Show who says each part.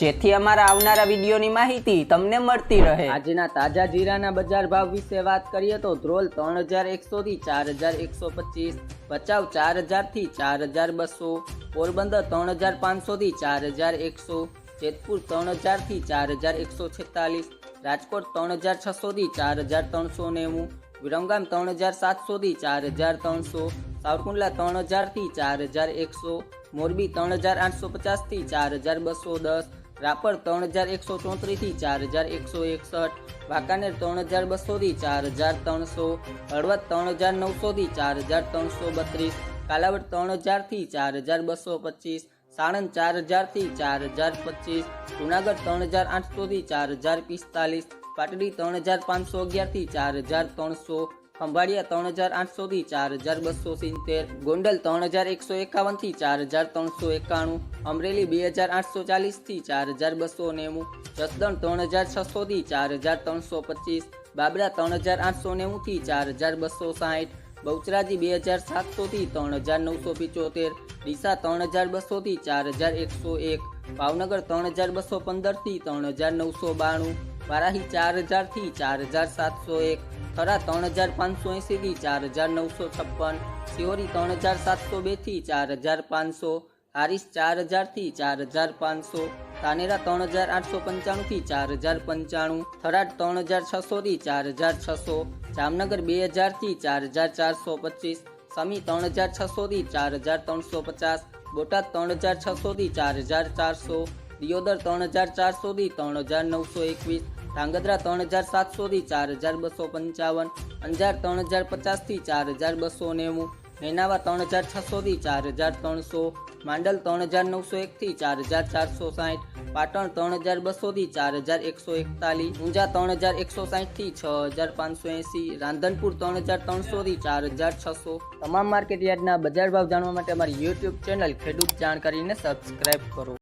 Speaker 1: જેથી અમારા આવનારા વિડીયોની માહિતી તમને મળતી રહે. આજના તાજા જીરાના બજાર ભાવ વિશે વાત કરીએ તો ધ્રોલ ત્રણ હજાર એકસોથી ચાર હજાર એકસો પચીસ ભચાઉ ચાર હજારથી ચાર હજાર બસો પોરબંદર ત્રણ હજાર પાંચસોથી ચાર હજાર એકસો જેતપુર ત્રણ હજારથી ચાર હજાર એકસો છેતાલીસ, રાજકોટ ત્રણ હજાર છસોથી ચાર હજાર ત્રણસો નેવું વિરમગામ ત્રણ હજાર સાતસોથી ચાર હજાર ત્રણસો સાવરકુંડલા ત્રણ હજારથી ચાર હજાર એકસો મોરબી ત્રણ હજાર આઠસો પચાસથી ચાર હજાર બસો દસ રાપર ત્રણ હજાર એકસો ચોત્રીસથી ચાર હજાર એકસો એકસઠ, વાંકાનેર ત્રણ હજાર બસોથી ચાર હજાર ત્રણસો, હળવદ ત્રણ હજાર નવસોથી ચાર હજાર ત્રણસો બત્રીસ, કાલાવડ ત્રણ હજારથી ચાર હજાર બસો પચીસ, સાણંદ ચાર હજારથી ચાર હજાર પચીસ, જુનાગઢ ત્રણ હજાર આઠસોથી ચાર હજાર પિસ્તાલીસ, પાટડી ત્રણ હજાર પાંચસો અગિયારથી ચાર હજાર ત્રણસો ખંભાળિયા ત્રણ હજાર આઠસોથી ચાર હજાર બસો સિત્તેર, ગોંડલ ત્રણ હજાર એકસો એકાવનથી ચાર હજાર ત્રણસો એકાણું, અમરેલી બે હજાર આઠસો ચાલીસથી ચાર હજાર બસો નેવું, જસદણ ત્રણ હજાર છસોથી ચાર હજાર ત્રણસો પચીસ, બાબરા ત્રણ હજાર આઠસો નેવુંથી ચાર હજાર બસો સાઠ, બહુચરાજી બે હજાર સાતસોથી ત્રણ હજાર નવસો પિચોતેર, ડીસા ત્રણ હજાર બસોથી ચાર હજાર એકસો એક, ભાવનગર ત્રણ હજાર બસો પંદરથી ત્રણ હજાર નવસો બાણું વારાહી ચાર હજારથી ચાર હજાર સાતસો એક થરા ત્રણ હજાર પાંચસો એંસીથી ચાર હજાર નવસો છપ્પન સિહોરી ત્રણ હજાર સાતસો બેથી ચાર હજાર પાંચસો હારીસ ચાર હજારથી ચાર હજાર પાંચસો ધાનેરા ત્રણ હજાર આઠસો પંચાણુંથી ચાર હજાર પંચાણું થરાદ ત્રણ હજાર છસોથી ચાર હજાર છસો જામનગર બે હજારથી ચાર હજાર ચારસો પચીસ સમી ત્રણ હજાર છસોથી ચાર હજાર ત્રણસો પચાસ બોટાદ ત્રણ હજાર છસોથી ચાર હજાર ચારસો દિયોદર ત્રણ હજાર ચારસોથી ત્રણ હજાર નવસો એકવીસ ધાંગધ્રા ત્રણ હજાર સાતસોથી ચાર હજાર બસો પંચાવન, અંજાર ત્રણ હજાર પચાસથી ચાર હજાર બસો નેવું નેનાવા ત્રણ હજાર છસોથી ચાર હજાર ત્રણસો, માંડલ ત્રણ હજાર નવસો એકથી ચાર હજાર ચારસો સાઠ, પાટણ ત્રણ હજાર બસોથી ચાર હજાર એકસો એકતાલીસ, ઊંઝા ત્રણ હજાર એકસો સાઠથી છ હજાર પાંચસો એંસી, રાંધનપુર ત્રણ હજાર ત્રણસોથી ચાર હજાર છસો. તમામ માર્કેટ યાર્ડના બજાર ભાવ જાણવા માટે અમારી યુટ્યુબ ચેનલ ખેડૂત જાણકારીને સબસ્ક્રાઇબ કરો.